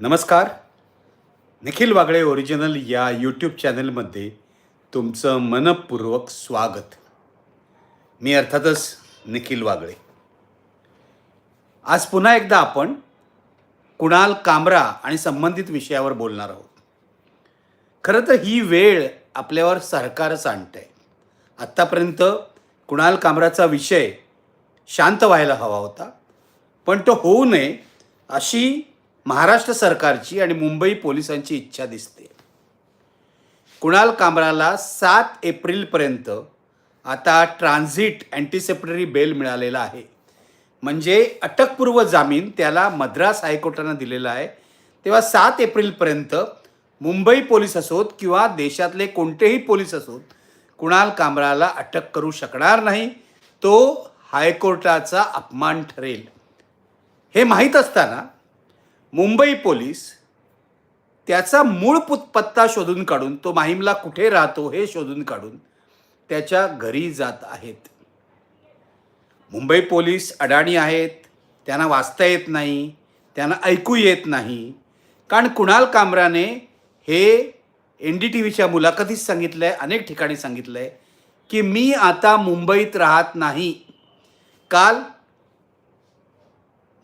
नमस्कार. निखिल वागळे ओरिजिनल या यूट्यूब चॅनलमध्ये तुमचं मनपूर्वक स्वागत. मी अर्थातच निखिल वागळे. आज पुन्हा एकदा आपण कुणाल कामरा आणि संबंधित विषयावर बोलणार आहोत. खरं तर ही वेळ आपल्यावर सरकारच आणत आहे आत्तापर्यंत कुणाल कामराचा विषय शांत व्हायला हवा होता. पण तो होऊ नये अशी महाराष्ट्र सरकारची आणि मुंबई पोलिसांची इच्छा दिसते. कुणाल कामराला सात एप्रिलपर्यंत आता ट्रान्झिट अँटीसेप्टरी बेल मिळालेला आहे. म्हणजे अटकपूर्व जामीन त्याला मद्रास हायकोर्टानं दिलेला आहे. तेव्हा सात एप्रिलपर्यंत मुंबई पोलीस असोत किंवा देशातले कोणतेही पोलीस असोत कुणाल कामराला अटक करू शकणार नाही. तो हायकोर्टाचा अपमान ठरेल. हे माहीत असताना मुंबई पोलीस त्याचा मूळ पत्ता शोधून काढून तो माहीमला कुठे राहतो हे शोधून काढून त्याच्या घरी जात आहेत. मुंबई पोलीस अडाणी आहेत त्यांना वाचता येत नाही त्यांना ऐकू येत नाही. कारण कुणाल कामराने हे एन डी टी व्हीच्या मुलाखतीत सांगितलं आहे अनेक ठिकाणी सांगितलं आहे की मी आता मुंबईत राहत नाही. काल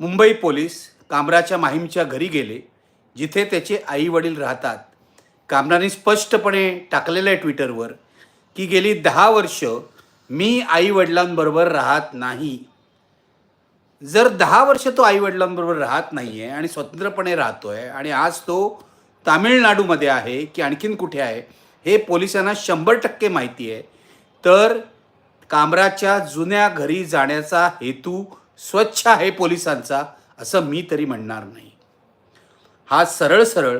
मुंबई पोलीस कामराच्या माहीमच्या घरी गेले जिथे त्याचे आई वडील राहतात. कामराने स्पष्टपणे टाकलेलं आहे ट्विटरवर की गेली दहा वर्ष मी आई वडिलांबरोबर राहत नाही. जर दहा वर्ष तो आई वडिलांबरोबर राहत नाही आहे आणि स्वतंत्रपणे राहतो आहे आणि आज तो तामिळनाडूमध्ये आहे की आणखीन कुठे आहे हे पोलिसांना शंभर टक्के माहिती आहे तर कामराच्या जुन्या घरी जाण्याचा हेतू स्वच्छ आहे पोलिसांचा. असं मी तरी म्हणणार नाही. हा सरळ सरळ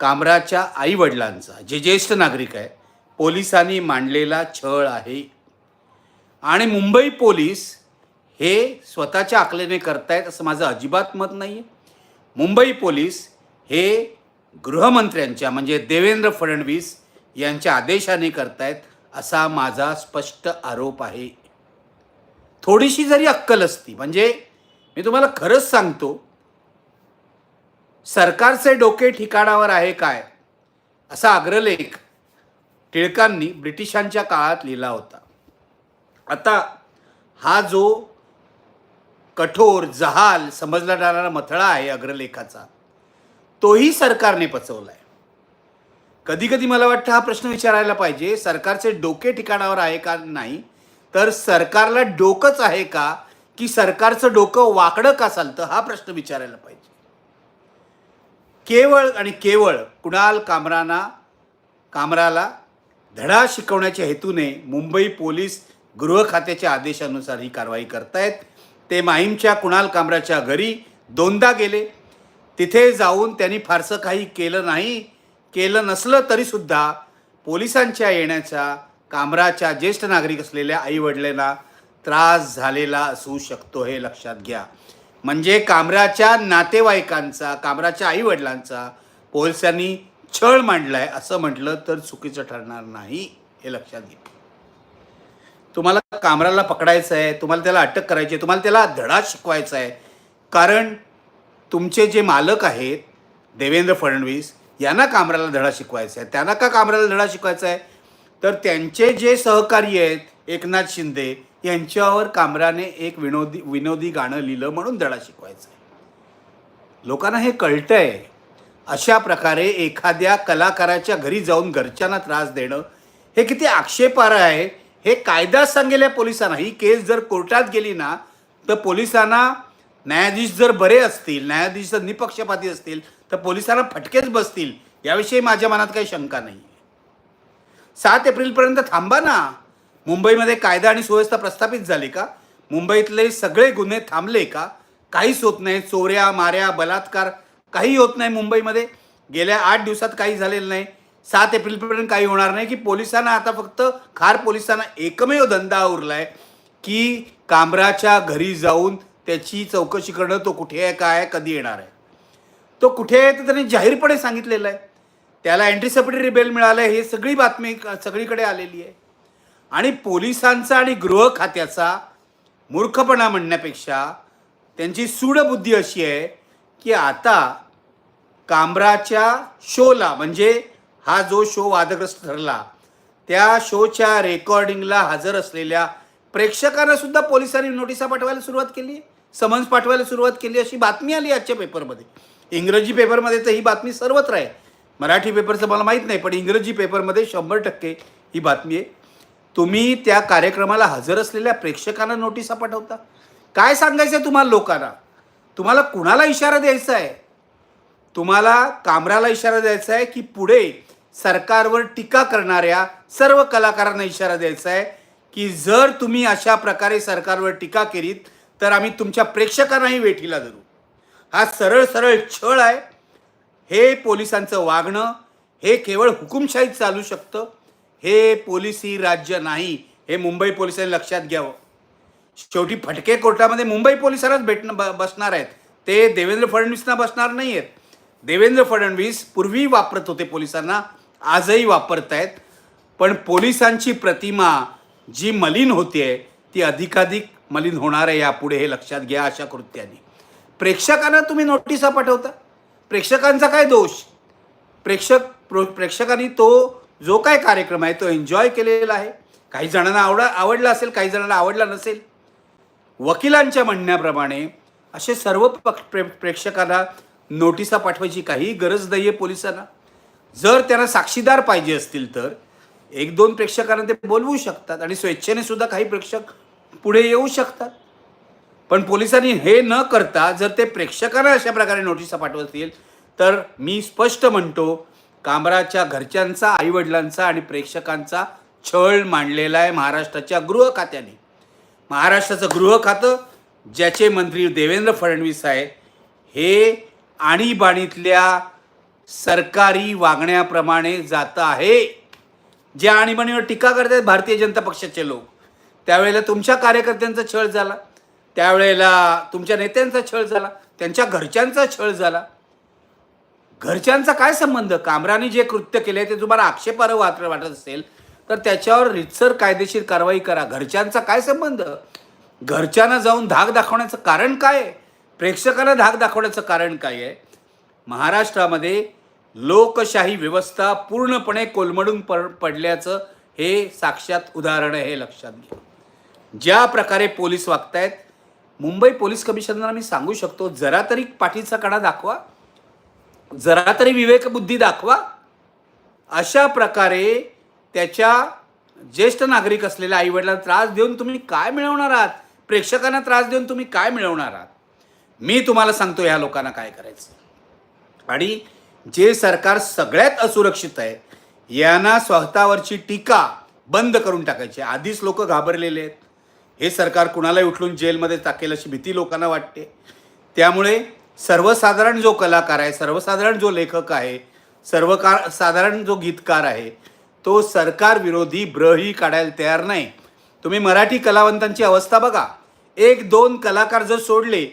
कामराच्या आईवडिलांचा जे ज्येष्ठ नागरिक आहे पोलिसांनी मांडलेला छळ आहे. आणि मुंबई पोलीस हे स्वतःच्या आकलेने करतायत असं माझं अजिबात मत नाही आहे मुंबई पोलीस हे गृहमंत्र्यांच्या म्हणजे देवेंद्र फडणवीस यांच्या आदेशाने करतायत असा माझा स्पष्ट आरोप आहे. थोडीशी जरी अक्कल असती म्हणजे मी तुम्हाला खरंच सांगतो सरकारचे डोके ठिकाणावर आहे काय असा अग्रलेख टिळकांनी ब्रिटिशांच्या काळात लिहिला होता. आता हा जो कठोर जहाल समजला जाणारा मथळा आहे अग्रलेखाचा तोही सरकारने पचवला आहे कधी कधी मला वाटतं हा प्रश्न विचारायला पाहिजे सरकारचे डोके ठिकाणावर आहे का नाही तर सरकारला डोकंच आहे का की सरकारचं डोकं वाकडं का चालतं हा प्रश्न विचारायला पाहिजे. केवळ आणि केवळ कुणाल कामराना कामराला धडा शिकवण्याच्या हेतूने मुंबई पोलीस गृह खात्याच्या आदेशानुसार ही कारवाई करतायत. ते माहीमच्या कुणाल कामराच्या घरी दोनदा गेले. तिथे जाऊन त्यांनी फारसं काही केलं नाही. केलं नसलं तरीसुद्धा पोलिसांच्या येण्याचा कामराच्या ज्येष्ठ नागरिक असलेल्या आईवडिलांना त्रास झालेला असू शकतो हे लक्षात घ्या. म्हणजे कामराच्या नातेवाईकांचा कामराच्या आईवडिलांचा पोलिसांनी छळ मांडलाय असं म्हटलं तर चुकीचं ठरणार नाही हे लक्षात घ्या. तुम्हाला कामराला पकडायचं आहे तुम्हाला त्याला अटक करायची आहे तुम्हाला त्याला धडा शिकवायचा आहे. कारण तुमचे जे मालक आहेत देवेंद्र फडणवीस यांना कामराला धडा शिकवायचा आहे. त्यांना का कामराला धडा शिकवायचा आहे? तर त्यांचे जे सहकारी आहेत एकनाथ शिंदे यांच्यावर कामराने एक विनोदी विनोदी गाणं लिहिलं म्हणून धडा शिकवायचा आहे लोकांना हे कळतं आहे अशा प्रकारे एखाद्या कलाकाराच्या घरी जाऊन घरच्यांना त्रास देणं हे किती आक्षेपार्ह आहे. हे कायदा सांगेल्या पोलिसांना. ही केस जर कोर्टात गेली ना तर पोलिसांना न्यायाधीश जर बरे असतील न्यायाधीश जर निपक्षपाती असतील तर पोलिसांना फटकेच बसतील. याविषयी माझ्या मनात काही शंका नाही सात एप्रिलपर्यंत थांबा ना. मुंबईमध्ये कायदा आणि सुव्यवस्था प्रस्थापित झाली का? मुंबईतले सगळे गुन्हे थांबले का? काहीच होत नाही. चोऱ्या माऱ्या बलात्कार काही होत नाही मुंबईमध्ये. गेल्या आठ दिवसात काही झालेलं नाही. सात एप्रिलपर्यंत काही होणार नाही की पोलिसांना आता फक्त खार पोलिसांना एकमेव धंदा उरला आहे की कामराच्या घरी जाऊन त्याची चौकशी करणं तो कुठे आहे काय आहे कधी येणार आहे? तो कुठे आहे तर त्यांनी जाहीरपणे सांगितलेलं आहे. त्याला अँटीसेप्टरी बेल मिळालं आहे हे सगळी बातमी सगळीकडे आलेली आहे. आणि पोलिसांचा आणि गृह खात्याचा मूर्खपणा म्हणण्यापेक्षा त्यांची सूडबुद्धी अशी आहे की आता कांबराच्या शोला म्हणजे हा जो शो वादग्रस्त ठरला त्या शोच्या रेकॉर्डिंगला हजर असलेल्या प्रेक्षकांना सुद्धा पोलिसांनी नोटिसा पाठवायला सुरुवात केली समन्स पाठवायला सुरुवात केली अशी बातमी आली आजच्या पेपरमध्ये. इंग्रजी पेपरमध्ये तर ही बातमी सर्वत्र आहे. मराठी पेपरचं मला माहीत नाही पण इंग्रजी पेपरमध्ये शंभर टक्के ही बातमी आहे. तुम्ही त्या कार्यक्रमाला हजर असलेल्या प्रेक्षकांना नोटिसा पाठवता? काय सांगायचं आहे तुम्हाला लोकांना? तुम्हाला कुणाला इशारा द्यायचा आहे तुम्हाला कामराला इशारा द्यायचा आहे की पुढे सरकारवर टीका करणाऱ्या सर्व कलाकारांना इशारा द्यायचा आहे की जर तुम्ही अशा प्रकारे सरकारवर टीका केलीत तर आम्ही तुमच्या प्रेक्षकांनाही वेठीला धरू. हा सरळ सरळ छळ आहे. हे पोलिसांचं वागणं हे केवळ हुकुमशाहीत चालू शकतं. हे पोलिसी राज्य नाही हे मुंबई पोलिसांनी लक्षात घ्यावं. शेवटी फटके कोर्टामध्ये मुंबई पोलिसांनाच भेटणं ब बसणार आहेत. ते देवेंद्र फडणवीसना बसणार नाही आहेत देवेंद्र फडणवीस पूर्वी वापरत होते पोलिसांना आजही वापरत आहेत. पण पोलिसांची प्रतिमा जी मलिन होते ती अधिकाधिक मलिन होणार आहे यापुढे हे लक्षात घ्या अशा कृत्याने. प्रेक्षकांना तुम्ही नोटिसा पाठवता. प्रेक्षकांचा काय दोष? प्रेक्षक प्रो प्रेक्षकांनी तो जो काय कार्यक्रम आहे तो एन्जॉय केलेला आहे. काही जणांना आवडा आवडला असेल काही जणांना आवडला नसेल. वकिलांच्या म्हणण्याप्रमाणे असे सर्व पक्ष प्रे प्रेक्षकांना नोटिसा पाठवायची काही गरज नाही आहे पोलिसांना. जर त्यांना साक्षीदार पाहिजे असतील तर एक दोन प्रेक्षकांना ते बोलवू शकतात आणि स्वेच्छेने सुद्धा काही प्रेक्षक पुढे येऊ शकतात. पण पोलिसांनी हे न करता जर ते प्रेक्षकांना अशा प्रकारे नोटिसा पाठवतील तर मी स्पष्ट म्हणतो कामराच्या घरच्यांचा आईवडिलांचा आणि प्रेक्षकांचा छळ मांडलेला आहे महाराष्ट्राच्या गृह खात्याने महाराष्ट्राचं गृह खातं ज्याचे मंत्री देवेंद्र फडणवीस आहे हे आणीबाणीतल्या सरकारी वागण्याप्रमाणे जातं आहे. ज्या आणीबाणीवर टीका करतात भारतीय जनता पक्षाचे लोक. त्यावेळेला तुमच्या कार्यकर्त्यांचा छळ झाला. त्यावेळेला तुमच्या नेत्यांचा छळ झाला. त्यांच्या घरच्यांचा छळ झाला. घरच्यांचा काय संबंध? कामराने जे कृत्य केले ते तुम्हाला आक्षेपार्ह वात्र वाटत असेल तर त्याच्यावर रितसर कायदेशीर कारवाई करा. घरच्यांचा काय संबंध? घरच्यांना जाऊन धाक दाखवण्याचं कारण काय आहे? प्रेक्षकांना धाक दाखवण्याचं कारण काय आहे? महाराष्ट्रामध्ये लोकशाही व्यवस्था पूर्णपणे कोलमडून पड पडल्याचं हे साक्षात उदाहरण आहे हे लक्षात घ्या. ज्या प्रकारे पोलीस वागतायत मुंबई पोलीस कमिशनरना मी सांगू शकतो जरा तरी पाठीचा कणा दाखवा. जरा तरी विवेकबुद्धी दाखवा. अशा प्रकारे त्याच्या ज्येष्ठ नागरिक असलेल्या आईवडिलांना त्रास देऊन तुम्ही काय मिळवणार आहात? प्रेक्षकांना त्रास देऊन तुम्ही काय मिळवणार आहात? मी तुम्हाला सांगतो ह्या लोकांना काय करायचं. आणि जे सरकार सगळ्यात असुरक्षित आहे यांना स्वतःवरची टीका बंद करून टाकायची. आहे. आधीच लोक घाबरलेले आहेत. हे सरकार कुणालाही उठलून जेलमध्ये टाकेल अशी भीती लोकांना वाटते. त्यामुळे सर्वसाधारण जो कलाकार आहे सर्वसाधारण जो लेखक आहे सर्वकार साधारण जो गीतकार आहे तो सरकार विरोधी ब्रही काढायला तयार नाही. तुम्ही मराठी कलावंतांची अवस्था बघा. एक दोन कलाकार जर सोडले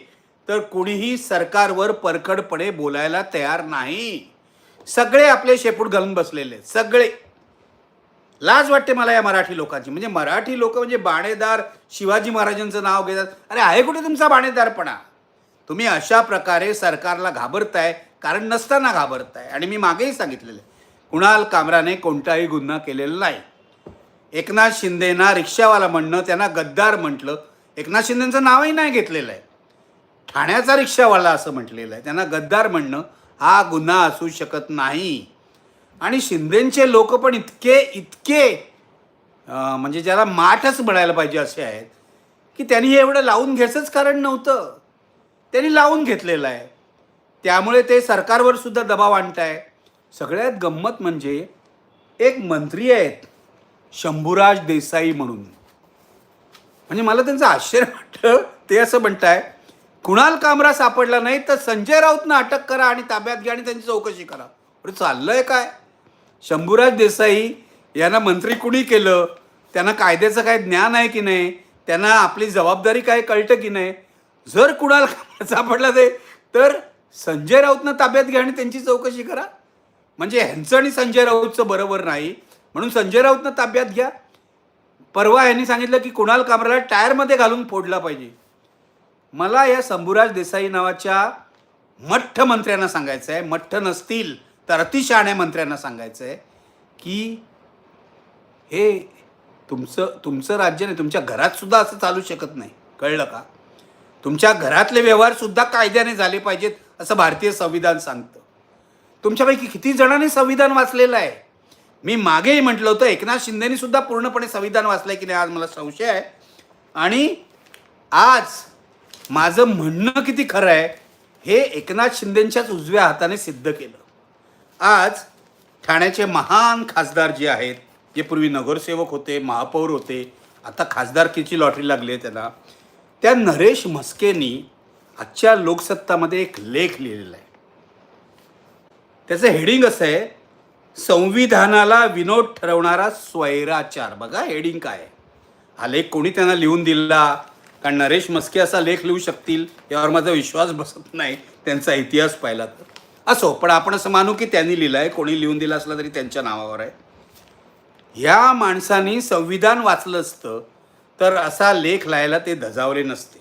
तर कुणीही सरकारवर परखडपणे बोलायला तयार नाही. सगळे आपले शेपूट घालून बसलेले सगळे. लाज वाटते मला या मराठी लोकांची. म्हणजे मराठी लोक म्हणजे बाणेदार शिवाजी महाराजांचं नाव घेतात. अरे आहे कुठे तुमचा बाणेदारपणा? तुम्ही अशा प्रकारे सरकारला घाबरताय कारण नसताना घाबरताय. आणि मी मागेही सांगितलेलं आहे कुणाल कामराने कोणताही गुन्हा केलेला नाही. एकनाथ शिंदेना रिक्षावाला म्हणणं त्यांना गद्दार म्हटलं. एकनाथ शिंदेचं नावही नाही घेतलेलं आहे. ठाण्याचा रिक्षावाला असं म्हटलेलं आहे. त्यांना गद्दार म्हणणं हा गुन्हा असू शकत नाही. आणि शिंदेचे लोक पण इतके इतके म्हणजे ज्याला माठच म्हणायला पाहिजे असे आहेत की त्यांनी हे एवढं लावून घ्यायचंच कारण नव्हतं. त्यांनी लावून घेतलेलं आहे. त्यामुळे ते सरकारवर सुद्धा दबाव आणताय. सगळ्यात गंमत म्हणजे एक मंत्री आहेत शंभूराज देसाई म्हणून. म्हणजे मला त्यांचं आश्चर्य वाटतं ते असं म्हणताय कुणाल कामरा सापडला नाही तर संजय राऊतनं अटक करा आणि ताब्यात घ्या आणि त्यांची चौकशी करा. अरे चाललंय काय? शंभूराज देसाई यांना मंत्री कुणी केलं? त्यांना कायद्याचं काय ज्ञान आहे की नाही? त्यांना आपली जबाबदारी काय कळतं की नाही? जर कुणाला सापडला ते तर संजय राऊतनं ताब्यात घ्या आणि त्यांची चौकशी करा. म्हणजे ह्यांचं आणि संजय राऊतचं बरोबर नाही. म्हणून संजय राऊतनं ताब्यात घ्या. परवा यांनी सांगितलं की कुणाल कामराला टायरमध्ये घालून फोडला पाहिजे. मला या शंभूराज देसाई नावाच्या मठ्ठ मंत्र्यांना सांगायचं आहे मठ्ठ नसतील तर अतिशहाण्या मंत्र्यांना सांगायचं आहे की हे तुमचं तुमचं राज्य नाही तुमच्या घरात सुद्धा असं चालू शकत नाही. कळलं का? तुमच्या घरातले व्यवहार सुद्धा कायद्याने झाले पाहिजेत असं भारतीय संविधान सांगतं. तुमच्यापैकी किती जणांनी संविधान वाचलेलं आहे? मी मागेही म्हटलं होतं एकनाथ शिंदेनी सुद्धा पूर्णपणे संविधान वाचलंय की नाही आज मला संशय आहे. आणि आज माझं म्हणणं किती खरं आहे हे एकनाथ शिंदेंच्याच उजव्या हाताने सिद्ध केलं. आज ठाण्याचे महान खासदार जे आहेत जे पूर्वी नगरसेवक होते महापौर होते आता खासदारकीची लॉटरी लागली आहे त्यांना त्या नरेश म्हस्केनी आजच्या लोकसत्तामध्ये एक लेख लिहिलेला आहे. त्याचं हेडिंग असं आहे संविधानाला विनोद ठरवणारा स्वैराचार. बघा हेडिंग काय आहे. हा लेख कोणी त्यांना लिहून दिला? कारण नरेश मस्के असा लेख लिहू शकतील यावर माझा विश्वास बसत नाही त्यांचा इतिहास पाहिला तर. असो पण आपण असं मानू की त्यांनी लिहिलं आहे कोणी लिहून दिला असला तरी त्यांच्या नावावर आहे. ह्या माणसानी संविधान वाचलं असतं तर असा लेख लिहायला ते धजावले नसते.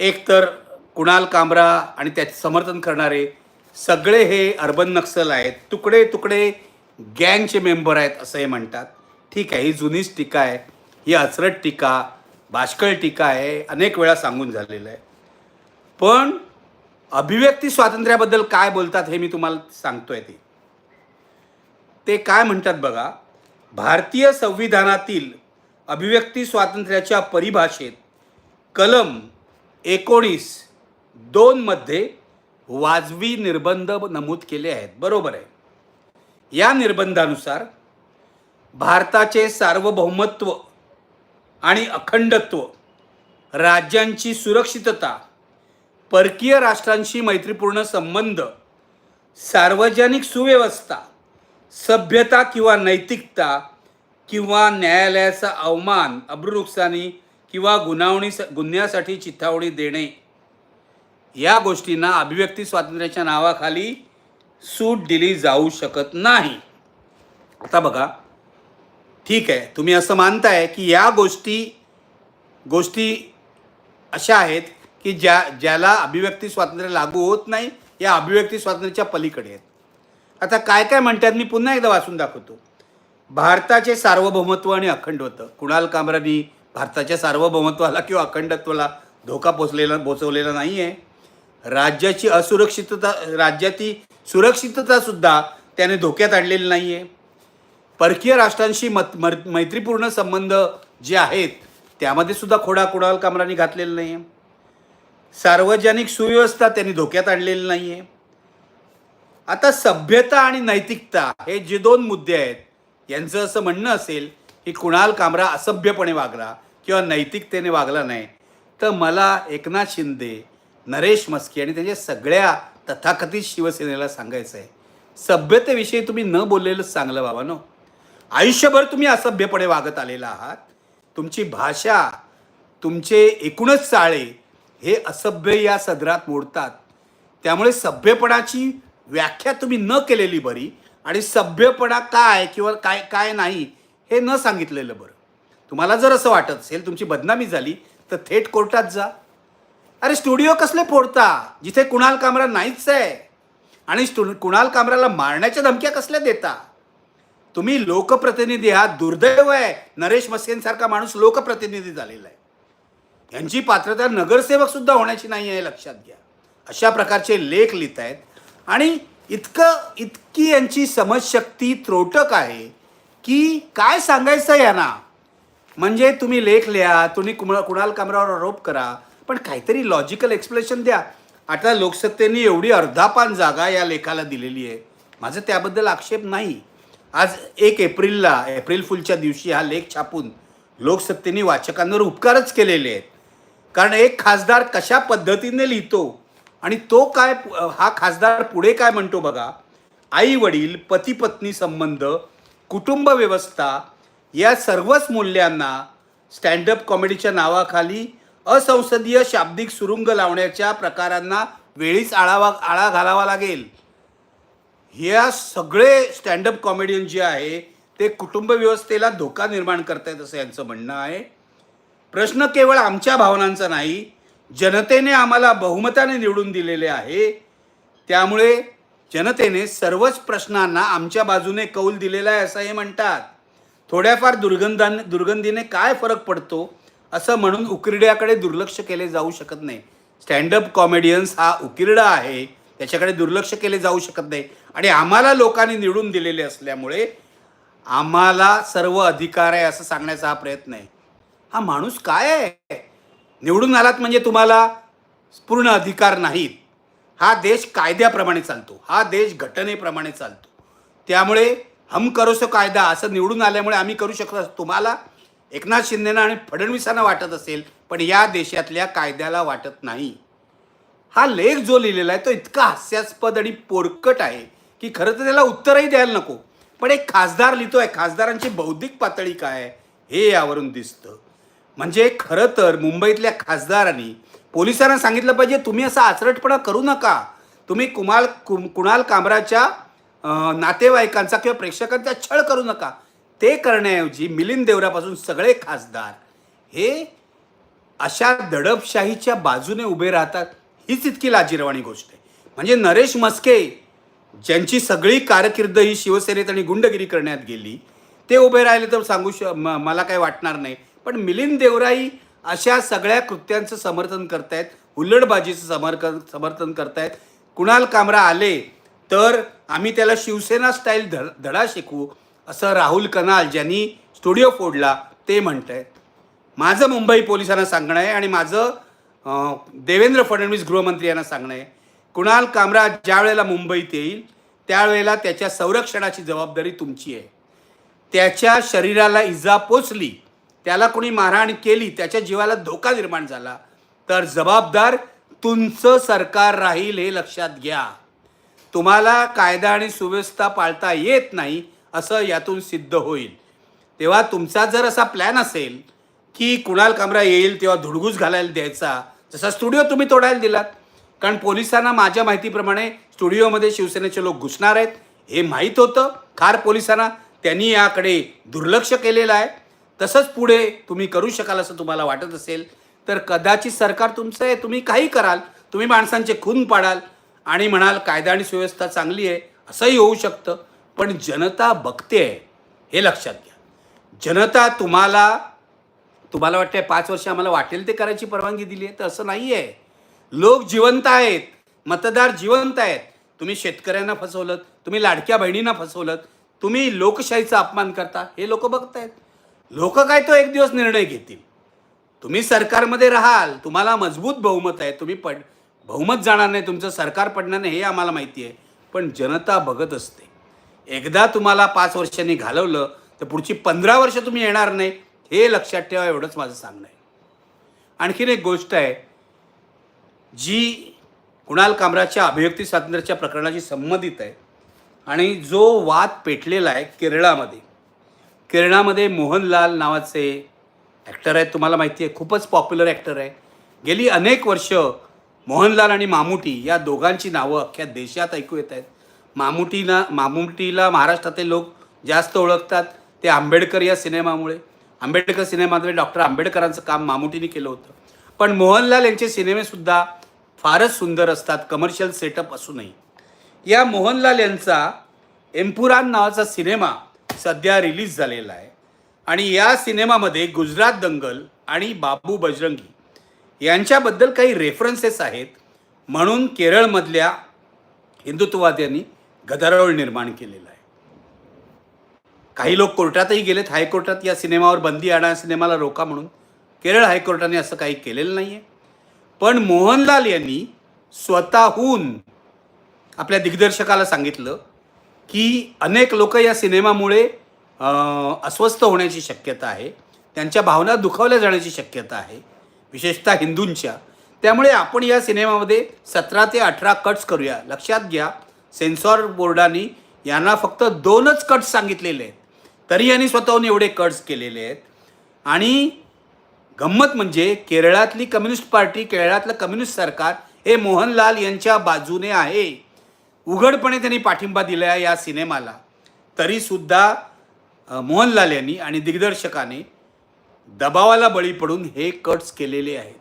एक तर कुणाल कामरा आणि त्याचे समर्थन करणारे सगळे हे अर्बन नक्सल आहेत. तुकडे तुकडे गँगचे मेंबर आहेत असं हे म्हणतात. ठीक आहे ही जुनीच टीका आहे. ही अचरट टीका भाष्कळ टीका आहे अनेक वेळा सांगून झालेलं आहे. पण अभिव्यक्ती स्वातंत्र्याबद्दल काय बोलतात हे मी तुम्हाला सांगतोय ते. ते काय म्हणतात बघा भारतीय संविधानातील अभिव्यक्ती स्वातंत्र्याच्या परिभाषेत कलम एकोणीस दोनमध्ये वाजवी निर्बंध नमूद केले आहेत. बरोबर आहे. या निर्बंधानुसार भारताचे सार्वभौमत्व आणि अखंडत्व राज्यांची सुरक्षितता परकीय राष्ट्रांशी मैत्रीपूर्ण संबंध सार्वजनिक सुव्यवस्था सभ्यता किंवा नैतिकता किंवा न्यायालयाचा अवमान अब्रुनुकसानी किंवा गुन्हावणी गुन्ह्यासाठी चिथावणी देणे. या गोष्टींना अभिव्यक्ती स्वातंत्र्याच्या नावाखाली सूट दिली जाऊ शकत नाही. आता बघा. ठीक आहे. तुम्ही असं मानताय की या गोष्टी गोष्टी अशा आहेत की ज्या ज्याला अभिव्यक्ती स्वातंत्र्य लागू होत नाही या अभिव्यक्ती स्वातंत्र्याच्या पलीकडे आहेत. आता काय काय म्हणतात मी पुन्हा एकदा वाचून दाखवतो. भारताचे सार्वभौमत्व आणि अखंड होतं कुणाल कामरानी भारताच्या सार्वभौमत्वाला किंवा अखंडत्वाला धोका पोचलेला पोचवलेला नाही आहे राज्याची असुरक्षितता राज्याची सुरक्षिततासुद्धा त्याने धोक्यात आणलेली नाही आहे परकीय राष्ट्रांशी मत मर- मैत्रीपूर्ण संबंध जे आहेत त्यामध्ये सुद्धा खोडा कुणाल कामरानी घातलेला नाही आहे सार्वजनिक सुव्यवस्था त्यांनी धोक्यात आणलेली नाही आहे आता सभ्यता आणि नैतिकता हे जे दोन मुद्दे आहेत यांचं असं म्हणणं असेल की कुणाल कामरा असभ्यपणे वागला किंवा नैतिकतेने वागला नाही तर मला एकनाथ शिंदे नरेश मस्के आणि त्यांच्या सगळ्या तथाकथित शिवसेनेला सांगायचं आहे सभ्यतेविषयी तुम्ही न बोललेलंच चांगलं बाबानो आयुष्यभर तुम्ही असभ्यपणे वागत आलेला आहात. तुमची भाषा तुमचे एकूणच चाळे हे असभ्य या सदरात मोडतात. त्यामुळे सभ्यपणाची व्याख्या तुम्ही न केलेली बरी आणि सभ्यपणा काय किंवा काय काय नाही हे न सांगितलेलं बरं. तुम्हाला जर असं वाटत असेल तुमची बदनामी झाली तर थेट कोर्टात जा. अरे स्टुडिओ कसले फोडता? जिथे कुणाल कामरा नाहीच आहे. आणि स्टु कुणाल कामराला मारण्याच्या धमक्या कसल्या देता? तुम्ही लोकप्रतिनिधी आहात दुर्दैव आहे. नरेश मस्केंसारखा माणूस लोकप्रतिनिधी झालेला आहे. यांची पात्रता नगरसेवक सुद्धा होण्याची नाही आहे लक्षात घ्या. अशा प्रकारचे लेख लिहित आहेत आणि इतकं इतकी यांची समजशक्ती त्रोटक आहे की काय सांगायचं यांना? म्हणजे तुम्ही लेख लिहा तुम्ही कुम कुणाल कामरावर आरोप करा पण काहीतरी लॉजिकल एक्सप्लेनेशन द्या. आता लोकसत्तेने एवढी अर्धापान जागा या लेखाला दिलेली आहे. माझं त्याबद्दल आक्षेप नाही. आज एक एप्रिलला एप्रिल फुलच्या दिवशी हा लेख छापून लोकसत्तेने वाचकांवर उपकारच केलेले आहेत. कारण एक खासदार कशा पद्धतीने लिहितो आणि तो काय हा खासदार पुढे काय म्हणतो बघा? आई वडील पती पत्नी संबंध कुटुंब व्यवस्था या सर्वच मूल्यांना स्टँडअप कॉमेडीच्या नावाखाली असंसदीय शाब्दिक सुरुंग लावण्याच्या प्रकारांना वेळीच आळावा आळा घालावा लागेल. ह्या सगळे स्टँडअप कॉमेडियन जे आहे ते कुटुंब व्यवस्थेला धोका निर्माण करतायत असं यांचं म्हणणं आहे. प्रश्न केवळ आमच्या भावनांचा नाही जनतेने आम्हाला बहुमताने निवडून दिलेले आहे. त्यामुळे जनतेने सर्वच प्रश्नांना आमच्या बाजूने कौल दिलेला आहे असं हे म्हणतात. थोड्याफार दुर्गंधान दुर्गंधीने काय फरक पडतो असं म्हणून उकिरड्याकडे दुर्लक्ष केले जाऊ शकत नाही. स्टँडअप कॉमेडियन्स हा उकिरडा आहे. त्याच्याकडे दुर्लक्ष केले जाऊ शकत नाही. आणि आम्हाला लोकांनी निवडून दिलेले असल्यामुळे आम्हाला सर्व अधिकार आहे असं सांगण्याचा हा प्रयत्न आहे. हा माणूस काय आहे? निवडून आलात म्हणजे तुम्हाला पूर्ण अधिकार नाहीत. हा देश कायद्याप्रमाणे चालतो. हा देश घटनेप्रमाणे चालतो. त्यामुळे हम करोसो कायदा असं निवडून आल्यामुळे आम्ही करू शकतो तुम्हाला एकनाथ शिंदेना आणि फडणवीसांना वाटत असेल पण या देशातल्या कायद्याला वाटत नाही. हा लेख जो लिहिलेला आहे तो इतका हास्यास्पद आणि पोरकट आहे की खरं तर त्याला उत्तरही द्यायला नको. पण एक खासदार लिहितो आहे खासदारांची बौद्धिक पातळी काय आहे हे यावरून दिसतं. म्हणजे खरं तर मुंबईतल्या खासदारांनी पोलिसांना सांगितलं पाहिजे तुम्ही असा आचरटपणा करू नका. तुम्ही कुमाल कु कुणाल कामराच्या नातेवाईकांचा किंवा प्रेक्षकांचा छळ करू नका. ते करण्याऐवजी मिलिंद देवरापासून सगळे खासदार हे अशा दडपशाहीच्या बाजूने उभे राहतात हीच इतकी लाजिरवाणी गोष्ट आहे. म्हणजे नरेश मस्के ज्यांची सगळी कारकीर्द ही शिवसेनेत आणि गुंडगिरी करण्यात गेली ते उभे राहिले तर सांगू श मला काही वाटणार नाही. पण मिलिंद देवराई अशा सगळ्या कृत्यांचं समर्थन करतायत हुल्लडबाजीचं समर्थन समर्थन करतायत. कुणाल कामरा आले तर आम्ही त्याला शिवसेना स्टाईल धड धडा शिकवू असं राहुल कनाल ज्यांनी स्टुडिओ फोडला ते म्हणत आहेत माझं मुंबई पोलिसांना सांगणं आहे आणि माझं देवेंद्र फडणवीस गृहमंत्री यांना सांगणं आहे. कुणाल कामरा ज्या वेळेला मुंबईत येईल त्यावेळेला त्याच्या संरक्षणाची जबाबदारी तुमची आहे. त्याच्या शरीराला इजा पोचली त्याला कोणी मारहाण केली त्याच्या जीवाला धोका निर्माण झाला. तर जबाबदार तुमचं सरकार राहील हे लक्षात घ्या. तुम्हाला कायदा आणि सुव्यवस्था पाळता येत नाही असं यातून सिद्ध होईल. तेव्हा तुमचा जर असा प्लॅन असेल की कुणाल कामरा येईल तेव्हा धुडगूस घालायला द्यायचा जसा स्टुडिओ तुम्ही तोडायला दिलात. कारण पोलिसांना माझ्या माहितीप्रमाणे स्टुडिओमध्ये शिवसेनेचे लोक घुसणार आहेत हे माहीत होतं. खार पोलिसांना त्यांनी याकडे दुर्लक्ष केलेलं आहे. तसंच पुढे तुम्ही करू शकाल असं तुम्हाला वाटत असेल तर कदाचित सरकार तुमचं आहे तुम्ही काही कराल तुम्ही माणसांचे खून पाडाल आणि म्हणाल कायदा आणि सुव्यवस्था चांगली आहे असंही होऊ शकतं. पण जनता बघते आहे हे लक्षात घ्या. जनता तुम्हाला तुम्हाला वाटतंय पाच वर्ष आम्हाला वाटेल ते करायची परवानगी दिली आहे तर असं नाही आहे. लोक जिवंत आहेत मतदार जिवंत आहेत. तुम्ही शेतकऱ्यांना फसवलं तुम्ही लाडक्या बहिणींना फसवलं तुम्ही लोकशाहीचा अपमान करता हे लोक बघतायत. लोक काय तो एक दिवस निर्णय घेतील. तुम्ही सरकारमध्ये राहाल तुम्हाला मजबूत बहुमत आहे तुम्ही पड बहुमत जाणार नाही तुमचं सरकार पडणार नाही हे आम्हाला माहिती आहे पण जनता बघत असते. एकदा तुम्हाला पाच वर्षांनी घालवलं तर पुढची पंधरा वर्ष तुम्ही येणार नाही हे लक्षात ठेवा एवढंच माझं सांगणं आहे. आणखीन एक गोष्ट आहे जी कुणाल कामराच्या अभिव्यक्ती स्वातंत्र्याच्या प्रकरणाशी संबंधित आहे आणि जो वाद पेटलेला आहे केरळामध्ये केरळामध्ये मोहनलाल नावाचे ॲक्टर आहेत. तुम्हाला माहिती आहे खूपच पॉप्युलर ॲक्टर आहे. गेली अनेक वर्ष मोहनलाल आणि मामुटी या दोघांची नावं अख्ख्या देशात ऐकू येत आहेत. मामुटीला मामुटीला महाराष्ट्रातले लोक जास्त ओळखतात. ते आंबेडकर या सिनेमामुळे. आंबेडकर सिनेमामध्ये डॉक्टर आंबेडकरांचं काम मामुटीने केलं होतं. पण मोहनलाल यांचे सिनेमेसुद्धा फारच सुंदर असतात. कमर्शियल सेटअप असूनही. या मोहनलाल यांचा एम्पुरान नावाचा सिनेमा सध्या रिलीज झालेला आहे. आणि या सिनेमामध्ये गुजरात दंगल आणि बाबू बजरंगी यांच्याबद्दल काही रेफरन्सेस आहेत. म्हणून केरळमधल्या हिंदुत्ववाद्यांनी गदारोळ निर्माण केलेला आहे. काही लोक कोर्टातही गेलेत. हायकोर्टात या सिनेमावर बंदी आणा सिनेमाला रोका म्हणून. केरळ हायकोर्टाने असं काही केलेलं नाही आहे पण मोहनलाल यांनी स्वतःहून आपल्या दिग्दर्शकाला सांगितलं की अनेक लोक या सिनेमामुळे अस्वस्थ होण्याची शक्यता आहे. त्यांच्या भावना दुखावल्या जाण्याची शक्यता आहे. विशेषतः हिंदूंच्या. त्यामुळे आपण या सिनेमामध्ये सतरा ते अठरा कट्स करूया. लक्षात घ्या सेन्सॉर बोर्डाने यांना फक्त दोनच कट्स सांगितलेले आहेत. तरी यांनी स्वतःहून एवढे कट्स केलेले आहेत. आणि गंमत म्हणजे केरळातली कम्युनिस्ट पार्टी केरळातलं कम्युनिस्ट सरकार हे मोहनलाल यांच्या बाजूने आहे. उघडपणे त्यांनी पाठिंबा दिला आहे या सिनेमाला. तरीसुद्धा मोहनलाल यांनी आणि दिग्दर्शकाने दबावाला बळी पडून हे कट्स केलेले आहेत.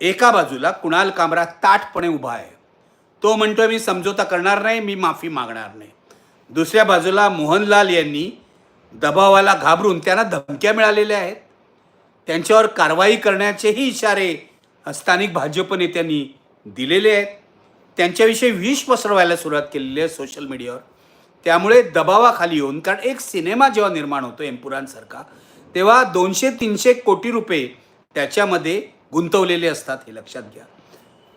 एका बाजूला कुणाल कामरा ताठपणे उभा आहे. तो म्हणतोय मी समझोता करणार नाही मी माफी मागणार नाही. दुसऱ्या बाजूला मोहनलाल यांनी दबावाला घाबरून त्यांना धमक्या मिळालेल्या आहेत. त्यांच्यावर कारवाई करण्याचेही इशारे स्थानिक भाजप नेत्यांनी दिलेले आहेत. त्यांच्याविषयी विष पसरवायला सुरुवात केलेली आहे सोशल मीडियावर त्यामुळे दबावाखाली येऊन कारण एक सिनेमा जेव्हा निर्माण होतो एम्पुरांसारखा तेव्हा दोनशे तीनशे कोटी रुपये त्याच्यामध्ये गुंतवलेले असतात हे लक्षात घ्या.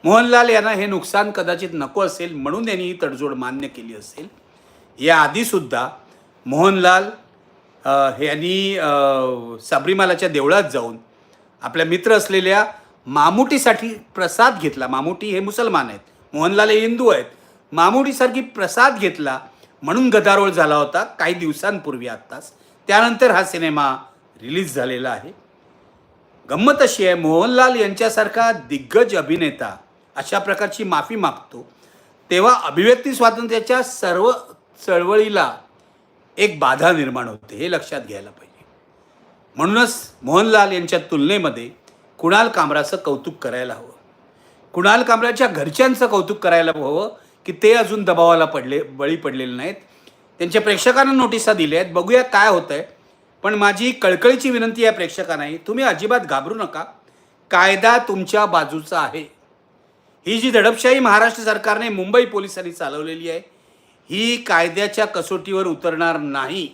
मोहनलाल यांना हे नुकसान कदाचित नको असेल म्हणून त्यांनी ही तडजोड मान्य केली असेल. या आधीसुद्धा मोहनलाल यांनी साबरीमालाच्या देवळात जाऊन आपल्या मित्र असलेल्या मामुटीसाठी प्रसाद घेतला. मामुटी हे मुसलमान आहेत. मोहनलाल हे हिंदू आहेत. मामुडीसारखी प्रसाद घेतला म्हणून गदारोळ झाला होता काही दिवसांपूर्वी आत्ताच. त्यानंतर हा सिनेमा रिलीज झालेला आहे. गंमत अशी आहे मोहनलाल यांच्यासारखा दिग्गज अभिनेता अशा प्रकारची माफी मागतो. तेव्हा अभिव्यक्ती स्वातंत्र्याच्या सर्व चळवळीला एक बाधा निर्माण होते हे लक्षात घ्यायला पाहिजे. म्हणूनच मोहनलाल यांच्या तुलनेमध्ये कुणाल कामराचं कौतुक करायला हवं? कुणाल कामराच्या घरच्यांचं कौतुक करायला हवं की ते अजून दबावाला पडले बळी पडलेले नाहीत. त्यांच्या प्रेक्षकांना नोटिसा दिल्या आहेत. बघूया काय होतं आहे पण माझी कळकळीची विनंती आहे प्रेक्षकांनाही तुम्ही अजिबात घाबरू नका. कायदा तुमच्या बाजूचा आहे. ही जी दडपशाही महाराष्ट्र सरकारने मुंबई पोलिसांनी चालवलेली आहे ही कायद्याच्या कसोटीवर उतरणार नाही.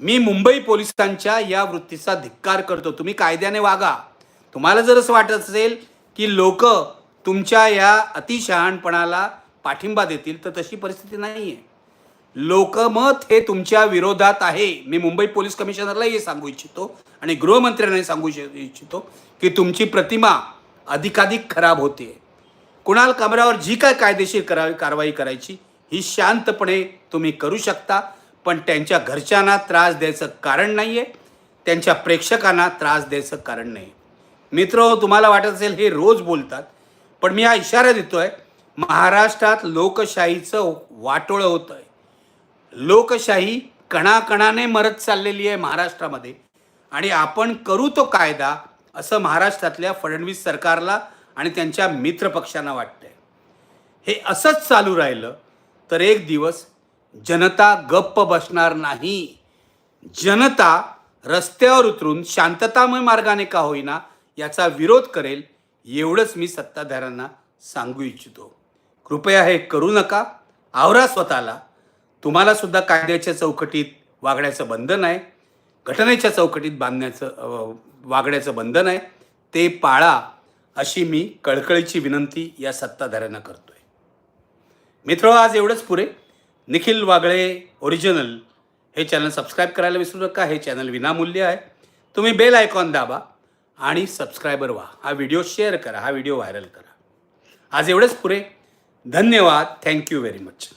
मी मुंबई पोलिसांच्या या वृत्तीचा धिक्कार करतो. तुम्ही कायद्याने वागा. तुम्हाला जर असं वाटत असेल की लोक तुमच्या या अतिशहाणपणाला पाठिंबा देतील तर तशी परिस्थिती नाही आहे लोकमत हे तुमच्या विरोधात आहे. मी मुंबई पोलीस कमिशनरलाही हे सांगू इच्छितो आणि गृहमंत्र्यांनाही सांगू इच्छितो की तुमची प्रतिमा अधिकाधिक खराब होते. कुणाल कमऱ्यावर जी काय कायदेशीर करा कारवाई करायची ही शांतपणे तुम्ही करू शकता पण त्यांच्या घरच्यांना त्रास द्यायचं कारण नाही आहे त्यांच्या प्रेक्षकांना त्रास द्यायचं कारण नाही मित्र तुम्हाला वाटत असेल हे रोज बोलतात पण मी हा इशारा देतोय महाराष्ट्रात लोकशाहीचं वाटोळं होतं आहे लोकशाही कणाकणाने मरत चाललेली आहे महाराष्ट्रामध्ये आणि आपण करू तो कायदा असं महाराष्ट्रातल्या फडणवीस सरकारला आणि त्यांच्या मित्रपक्षांना वाटतंय. हे असंच चालू राहिलं तर एक दिवस जनता गप्प बसणार नाही. जनता रस्त्यावर उतरून शांततामय मार्गाने का होईना याचा विरोध करेल एवढंच मी सत्ताधाऱ्यांना सांगू इच्छितो. कृपया हे करू नका. आवरा स्वतःला. तुम्हाला सुद्धा कायद्याच्या चौकटीत वागण्याचं बंधन आहे. घटनेच्या चौकटीत बांधण्याचं वागण्याचं बंधन आहे. ते पाळा अशी मी कळकळीची विनंती या सत्ताधाऱ्यांना करतोय. मित्र आज एवढंच पुरे. निखिल वागळे ओरिजिनल हे चॅनल सबस्क्राईब करायला विसरू नका. हे चॅनल विनामूल्य आहे. तुम्ही बेल आयकॉन दाबा. आणि सबस्क्रायबर व्हा. हा व्हिडिओ शेअर करा हा व्हिडिओ व्हायरल करा. आज एवढंच पुरे. धन्यवाद. Thank you very much